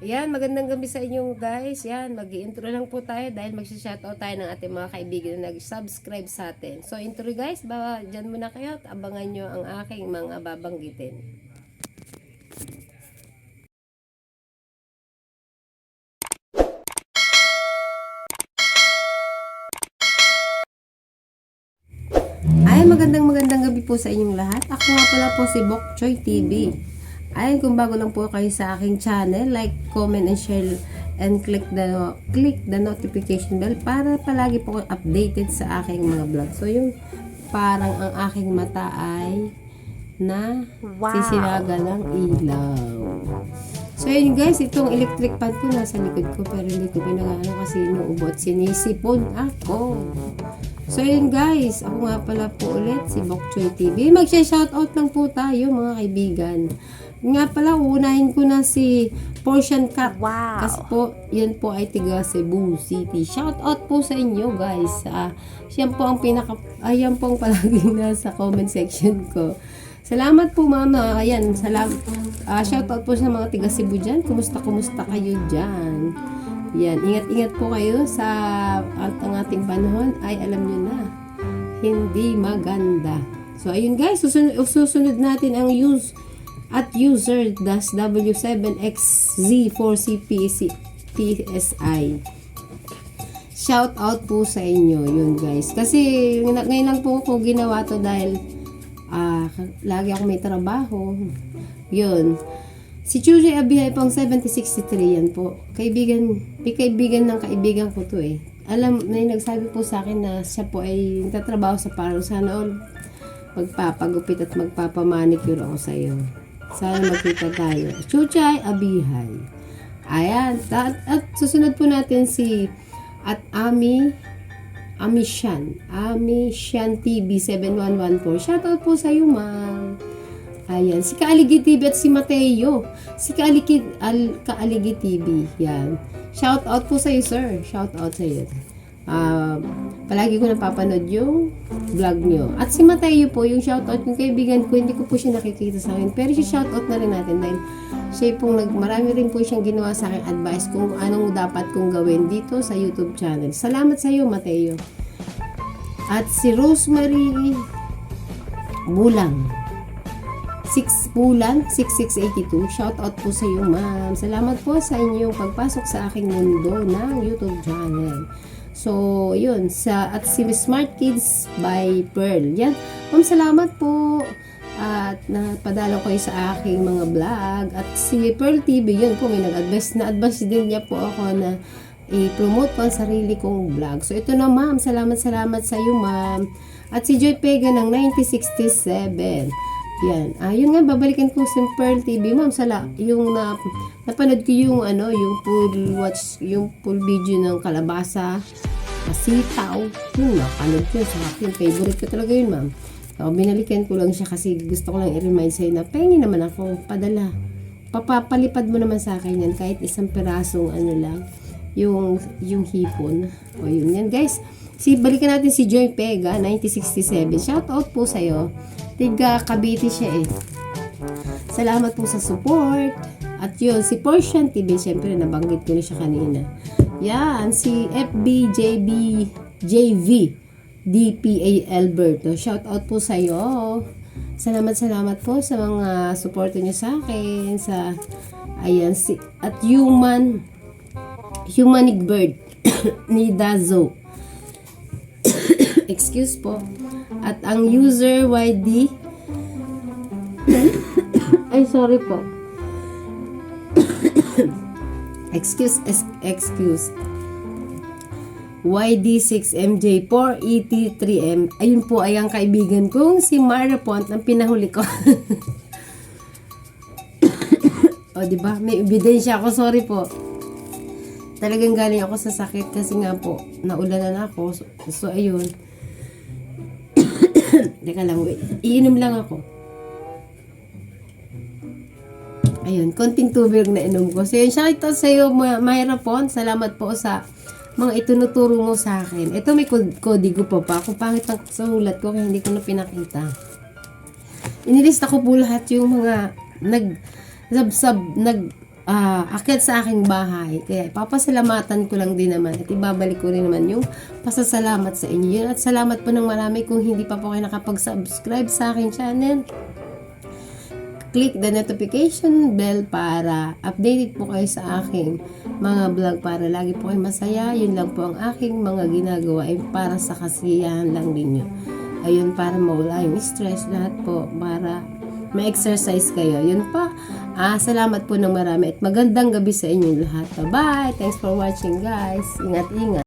Yan, magandang gabi sa inyo guys. Yan, mag intro lang po tayo dahil mag-shoutout tayo ng ating mga kaibigan na nag-subscribe sa atin. So, intro guys, ba, dyan muna kayo at abangan nyo ang aking mga babanggitin. Ay, magandang magandang gabi po sa inyong lahat. Ako nga pala po si Bok Choy TV. Ay, kung bago lang po kayo sa aking channel, like, comment, and share and click the click the notification bell para palagi po kayo updated sa aking mga vlog. So, yung parang ang aking mata ay na sisiraga ng ilaw. So, yun guys, itong electric fan ko nasa likod ko pero hindi ko pinagaano kasi inuubot. Sinisipon ako. So, yun guys, ako nga pala po ulit, si Bok Choy TV. Magsha-shoutout lang po tayo mga kaibigan. Nga pala, unahin ko na si Portion Cut. Wow. Kasi po, yun po ay tiga Cebu City. Shoutout po sa inyo guys. Ah, siya po ang pinaka, ayan po ang palaging nasa comment section ko. Salamat po mama. Ayan, salam, ah, shoutout po sa mga tiga Cebu dyan. Kumusta, kumusta kayo dyan? Yan, ingat-ingat po kayo sa at ang ating panahon ay alam nyo na, hindi maganda. So, ayun guys, susunod, susunod natin ang use at user das W7XZ4CPSI. Shout out po sa inyo yun guys. Kasi ngayon lang po ako ginawa to dahil ah, lagi ako may trabaho. Yun. Si Chuji Abihay pang 7063 yan po. Kaibigan, kaibigan ng kaibigan ko to eh. Alam, may nagsabi po sa akin na siya po ay nagtatrabaho sa parang sana all magpapagupit at magpapamanicure ako sa iyo. Sana magkita tayo. Chuchay Abihay. Ayan. At, at susunod po natin si at Ami Ami Shan. Ami Shan TV 7114. Shoutout po sa iyo, ma'am. Ayan, si Kaaligi TV at si Mateo. Si Kaaligi, Al, Kaaligi TV. Yan. Shout out po sa iyo, sir. Shout out sa iyo. Ah, palagi ko napapanood yung vlog nyo. At si Mateo po, yung shout out yung kaibigan ko, hindi ko po siya nakikita sa akin. Pero si shout out na rin natin dahil siya pong nag, marami rin po siyang ginawa sa akin advice kung anong dapat kong gawin dito sa YouTube channel. Salamat sa iyo, Mateo. At si Rosemary Bulang. 6 bulan, 6682. Shout out po sa iyo, ma'am. Salamat po sa inyong pagpasok sa aking mundo ng YouTube channel. So, yun. Sa, at si Smart Kids by Pearl. Yan. Ma'am, salamat po. At napadalo kayo sa aking mga vlog. At si Pearl TV, yun po, may nag-advise na advice din niya po ako na i-promote ko ang sarili kong vlog. So, ito na ma'am. Salamat, salamat sa iyo, ma'am. At si Joy Pega ng 1967. Yan. Ah, yun nga, babalikan ko si Pearl TV. Ma'am, sala, yung na, napanood ko yung, ano, yung full watch, yung full video ng kalabasa, sitaw. Yun, napanood ko sa akin. Favorite ko talaga yun, ma'am. So, binalikan ko lang siya kasi gusto ko lang i-remind sa'yo na pengi naman ako, padala. Papapalipad mo naman sa akin yan kahit isang pirasong ano lang yung yung hipon. O yun yan guys. Si balikan natin si Joy Pega 1967. Shout out po sa iyo. Tiga Cavite siya eh. Salamat po sa support. At yun, si Portion TV, syempre nabanggit ko na siya kanina. Yan, si FBJB JV DPA Alberto. Shout out po sa iyo. Salamat salamat po sa mga suporto niyo sa akin sa ayan si at human humanic bird ni Dazo. Excuse po. At ang user YD Ay sorry po. excuse excuse. YD6MJ4ET3M. Ayun po ay ang kaibigan kong si Mara Pont ang pinahuli ko. o, di ba? May ebidensya ako. Sorry po. Talagang galing ako sa sakit kasi nga po, naulanan ako. So, so ayun. Teka lang, wait. Iinom lang ako. Ayun, konting tubig na inom ko. So, yun, shout out sa iyo, Ma- Myra Pont. Salamat po sa mga itunuturo mo sa akin. Ito may kod- kodigo pa pa. Kung pangit ang sulat ko, kaya hindi ko na pinakita. Inilista ko po lahat yung mga nag sub, sub nag ah akit sa aking bahay. Kaya papasalamatan ko lang din naman at ibabalik ko rin naman yung pasasalamat sa inyo. At salamat po ng marami kung hindi pa po kayo nakapag-subscribe sa aking channel. Click the notification bell para updated po kayo sa aking mga vlog para lagi po kayo masaya. Yun lang po ang aking mga ginagawa ay para sa kasiyahan lang ninyo. Ayun, para mawala yung stress lahat po, para ma-exercise kayo. Yun pa. Ah, salamat po ng marami at magandang gabi sa inyong lahat. Bye-bye! Thanks for watching guys. Ingat-ingat.